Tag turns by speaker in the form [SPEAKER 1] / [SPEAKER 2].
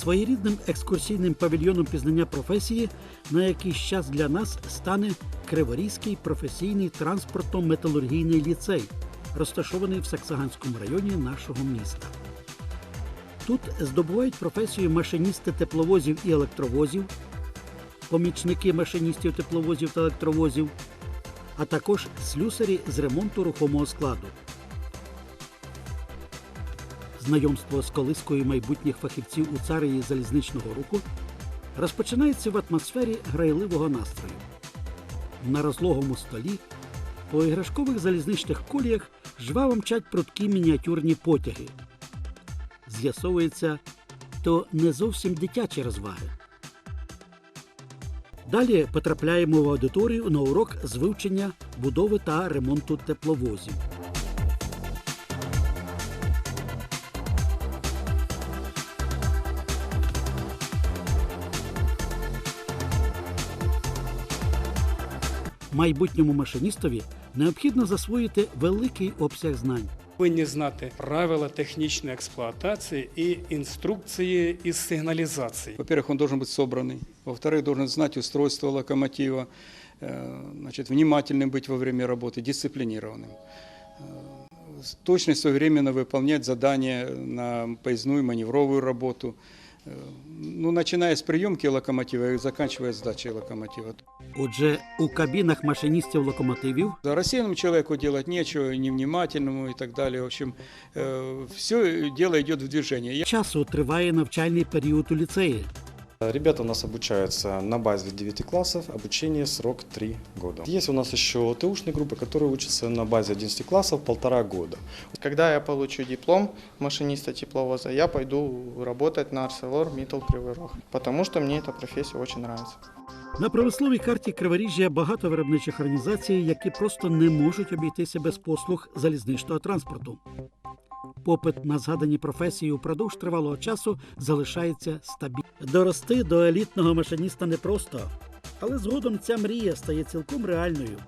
[SPEAKER 1] своєрідним екскурсійним павільйоном пізнання професії на якийсь час для нас стане Криворізький професійний транспортно-металургійний ліцей, розташований в Саксаганському районі нашого міста. Тут здобувають професію машиністи тепловозів і електровозів, помічники машиністів тепловозів та електровозів, а також слюсарі з ремонту рухомого складу. Знайомство з колискою майбутніх фахівців у царії залізничного руху розпочинається в атмосфері грайливого настрою. На розлогому столі по іграшкових залізничних коліях жваво мчать прудкі мініатюрні потяги. З'ясовується, то не зовсім дитячі розваги. Далі потрапляємо в аудиторію на урок з вивчення будови та ремонту тепловозів. Майбутньому машиністові необхідно засвоїти великий обсяг знань.
[SPEAKER 2] Повинні знати правила технічної експлуатації і інструкції із сигналізації.
[SPEAKER 3] Во-первых, он должен быть собранный. Во-вторых, должен знать устройство локомотива, э, значит, внимательным быть во время работы, дисциплинированным. Э, с- Точно и своевременно выполнять задания на поездную маневровую работу. Э, Ну, начиная з прийомки локомотива і заканчивая здачею локомотива.
[SPEAKER 1] Отже, у кабінах машиністів локомотивів
[SPEAKER 3] За чоловіку робити нічого, ні невнимательному і так далі. В общем, все діло йде в движення.
[SPEAKER 1] Часу триває навчальний період у ліцеї.
[SPEAKER 4] Ребята у нас обучаются на базе 9 классов, обучение срок 3 года. Есть у нас еще ТУшные группы, которые учатся на базе 11 классов полтора года.
[SPEAKER 5] Когда я получу диплом машиниста тепловоза, я пойду работать на Арселор Миттл Кривой Рог, потому что мне эта профессия очень нравится.
[SPEAKER 1] На промисловій карті Криворіжжя багато виробничих організацій, які просто не можуть обійтися без послуг залізничного транспорту. Попит на згадані професії упродовж тривалого часу залишається стабільним. Дорости до елітного машиніста непросто, але згодом ця мрія стає цілком реальною.